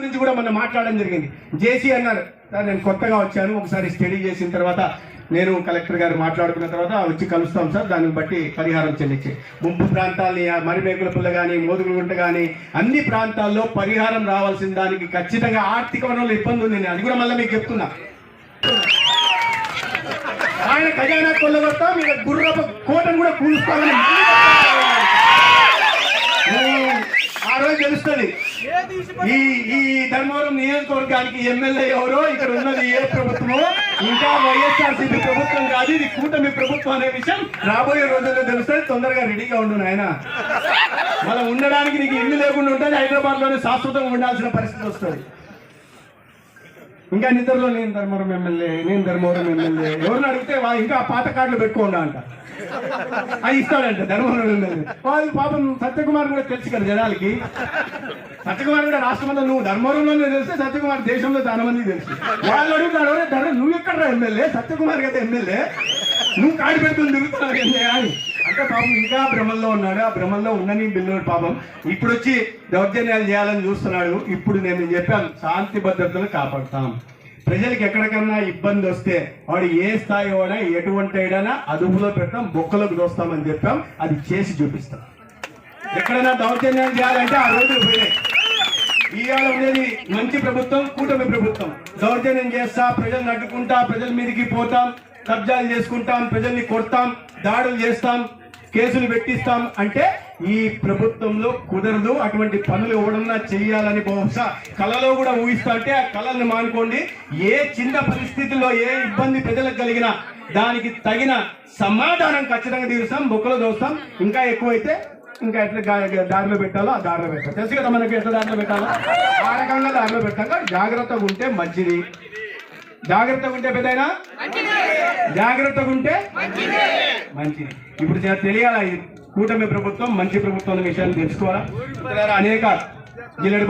గురించి కూడా మనం మాట్లాడడం జరిగింది. జేసీ అన్నారు సార్ నేను కొత్తగా వచ్చాను. ఒకసారి స్టడీ చేసిన తర్వాత నేను కలెక్టర్ గారు మాట్లాడుకున్న తర్వాత వచ్చి కలుస్తాం సార్. దాన్ని బట్టి పరిహారం చెల్లించి ముంపు ప్రాంతాల్ని ఆ మరిమేకుల పుల్ల కానీ మోదుగుంట కానీ అన్ని ప్రాంతాల్లో పరిహారం రావాల్సిన దానికి ఖచ్చితంగా ఆర్థిక వనరులు ఇబ్బంది ఉంది. నేను అది కూడా మళ్ళీ మీకు చెప్తున్నా. ఆయన ఖజానా కొల్లగొడతాం ఇక గుర్రపు కోటను కూడా కూలుస్తామని ఉమ్, ఆ రోజు తెలుస్తుంది ఈ ఈ ధర్మవరం నియోజకవర్గానికి ఎమ్మెల్యే ఎవరో ఇక్కడ ఉన్నది ఏ ప్రభుత్వమో ఇంకా వైఎస్ఆర్సీపీ ప్రభుత్వం కాదు ఇది కూటమి ప్రభుత్వం అనే విషయం రాబోయే రోజుల్లో తెలుస్తుంది తొందరగా రెడీగా ఉండు నాయన. మనం ఉండడానికి నీకు ఇల్లు లేకుండా ఉంటుంది హైదరాబాద్లోనే శాశ్వతంగా ఉండాల్సిన పరిస్థితి వస్తుంది. ఇంకా నిద్రలో నేను ధర్మవరం ఎమ్మెల్యే నేను ధర్మవరం ఎమ్మెల్యే. ఎవరిని అడిగితే వా- ఇంకా పాత కార్డులు పెట్టుకోండా అంట. అది ఇస్తాడంట ధర్మవరం ఎమ్మెల్యే. వాళ్ళు పాపం సత్యకుమార్ కూడా తెలుసు కదా జనాలకి. సత్యకుమార్ కూడా రాష్ట్రంలో నువ్వు ధర్మవరంలోనే తెలిస్తే సత్యకుమార్ దేశంలో చాలా మంది తెలుసు. వాళ్ళు అడుగుతారు ధర్మ నువ్వు ఎక్కడ ఎమ్మెల్యే? సత్యకుమార్ కదా ఎమ్మెల్యే? నువ్వు కాడి పెడుతుంది తిరుగుతున్నావు ఏంటి అని అంటే పాపం ఇంకా భ్రమంలో ఉన్నాడు. ఆ భ్రమంలో ఉండని బిల్లుడు పాపం ఇప్పుడు వచ్చి దౌర్జన్యాలు చేయాలని చూస్తున్నాడు. ఇప్పుడు నేను చెప్పాను శాంతి భద్రతలు కాపాడుతాం. ప్రజలకు ఎక్కడికన్నా ఇబ్బంది వస్తే వాడు ఏ స్థాయి వాడా ఎటువంటి అయినా అదుపులో పెడతాం బొక్కలోకి దోస్తామని చెప్పాం. అది చేసి చూపిస్తాం. ఎక్కడైనా దౌర్జన్యాలు చేయాలంటే ఆ రోజులు పోయినాయి. ఇవాళ ఉండేది మంచి ప్రభుత్వం కూటమి ప్రభుత్వం. దౌర్జన్యం చేస్తా ప్రజల్ని అడ్డుకుంటా ప్రజల మీదకి పోతాం కబ్జాలు చేసుకుంటాం ప్రజల్ని కొడతాం. దాడులు చేస్తాం కేసులు పెట్టిస్తాం అంటే ఈ ప్రభుత్వంలో కుదరదు. అటువంటి పనులు ఎవడన్నా చెయ్యాలని బహుశా కళలో కూడా ఊహిస్తా అంటే ఆ కళల్ని మానుకోండి. ఏ చిన్న పరిస్థితుల్లో ఏ ఇబ్బంది ప్రజలకు కలిగినా దానికి తగిన సమాధానం ఖచ్చితంగా తీరుస్తాం బొక్కలో దోస్తాం. ఇంకా ఎక్కువైతే ఇంకా ఎట్లా దారిలో పెట్టాలో ఆ దారిలో పెట్టాలి. తెలుసు కదా మనకి ఎట్లా దారిలో పెట్టాలో? ఆ రకంగా దారిలో పెట్టాక జాగ్రత్తగా ఉంటే మంచిది. జాగ్రత్తగా ఉంటే పెద్దయినా? జాగ్రత్తగా ఉంటే మంచిది. ఇప్పుడు తెలియాలా కూటమి ప్రభుత్వం మంచి ప్రభుత్వం అనే విషయాన్ని తెలుసుకోవాలా? అనేక జిల్లెడు